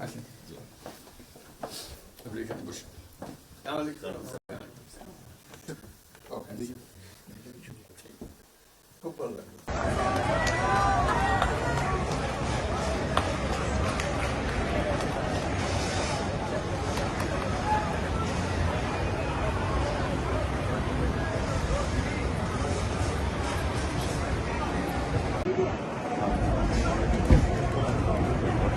আসেন আপনি এখানে বসুন তাহলে খুব ভালো লাগল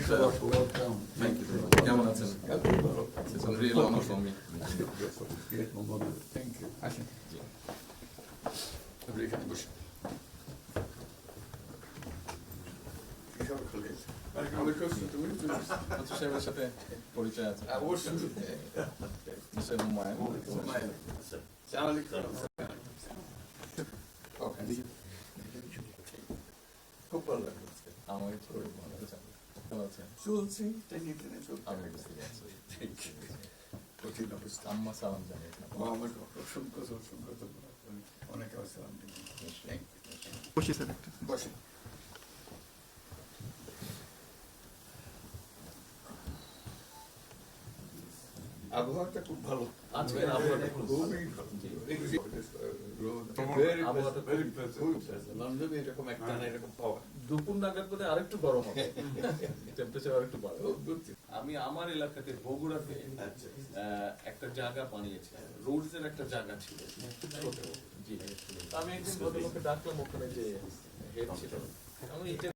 huge uh, welcome. Thank you. Yamanathan. It's a real honor for me. Thank you. Tebrik ederim. Maar ik wil de kussen doen, dus dat is even zitten. Politie. Ja, wordt zo. Dat is helemaal mij. Dat is mij. Ja, ik Oké. Koppelen. Ah, mooi. চলছে টেনে টেনে চলছে কঠিন অবস্থা আম্মা সালাম জানিয়ে ও আমাকে অসংখ্য অসংখ্য অনেক বসে স্যার একটা বসেন আবহাওয়াটা খুব ভালো। আজকের আবহাওয়াটা খুবই ভালো। রোদ, very আবহাওয়াটা pleasant, very pleasant, খুবই pleasant। লন্ডনে এরকম একটা না এরকম পাওয়া। দুপুর নাগাদ বোধ আরেকটু গরম হবে। টেম্পারেচার আরেকটু বাড়বে। খুব good ছিল। আমি আমার এলাকাতে বগুড়াতে আহ, একটা জায়গা বানিয়েছি। রোডস এর একটা জায়গা ছিল। আমি একদিন ডাকলাম ওখানে যে হেড ছিল। আমি এটা